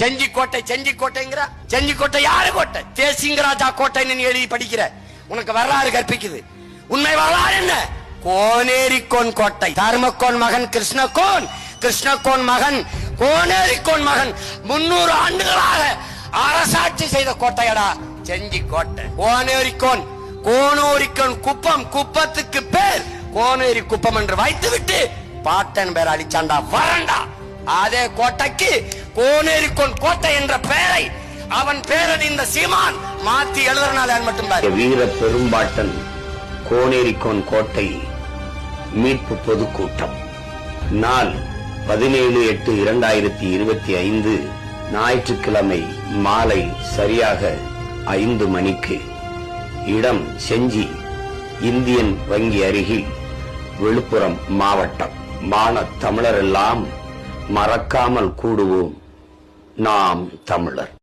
செஞ்சி கோட்டை செஞ்சி கோட்டைங்கிற செஞ்சி கோட்டை யாரு கோட்டை? தேசிங்கராஜா கோட்டைன்னு எழுதி படிக்கிற. உனக்கு வரலாறு கற்பிக்குது. உண்மை வரலாறு என்ன? கோனேரிக்கோன் கோட்டை. தர்மக்கோன் மகன் கிருஷ்ணகோன் கிருஷ்ணகோன் மகன் கோனேரிக்கோன் மகன். முன்னூறு ஆண்டுகளாக அரசாட்சி செய்த கோட்டையடா செஞ்சி கோட்டை கோனேரிக்கோன் கோனோரிக்கோன் குப்பம் குப்பத்துக்கு பேர். கோனேரி குப்பம் என்று வைத்துவிட்டு பாட்டன் பேர் அழிச்சாண்டா வரண்டா. அதே கோட்டைக்கு கோனேரிக்கோன் கோட்டை என்ற பெயரை அவன் பேரறிந்த சீமான் மாத்தி எழுதுறனால மட்டும் வீர பெரும்பாட்டன் கோனேரிக்கோன் கோட்டை மீட்பு பொதுக்கூட்டம். நாள் பதினேழு எட்டு இரண்டாயிரத்தி இருபத்தி ஐந்து ஞாயிற்றுக்கிழமை மாலை சரியாக ஐந்து மணிக்கு. இடம் செஞ்சி இந்தியன் வங்கி அருகில் விழுப்புரம் மாவட்டம். மான தமிழரெல்லாம் மறக்காமல் கூடுவோம். நாம் தமிழர்.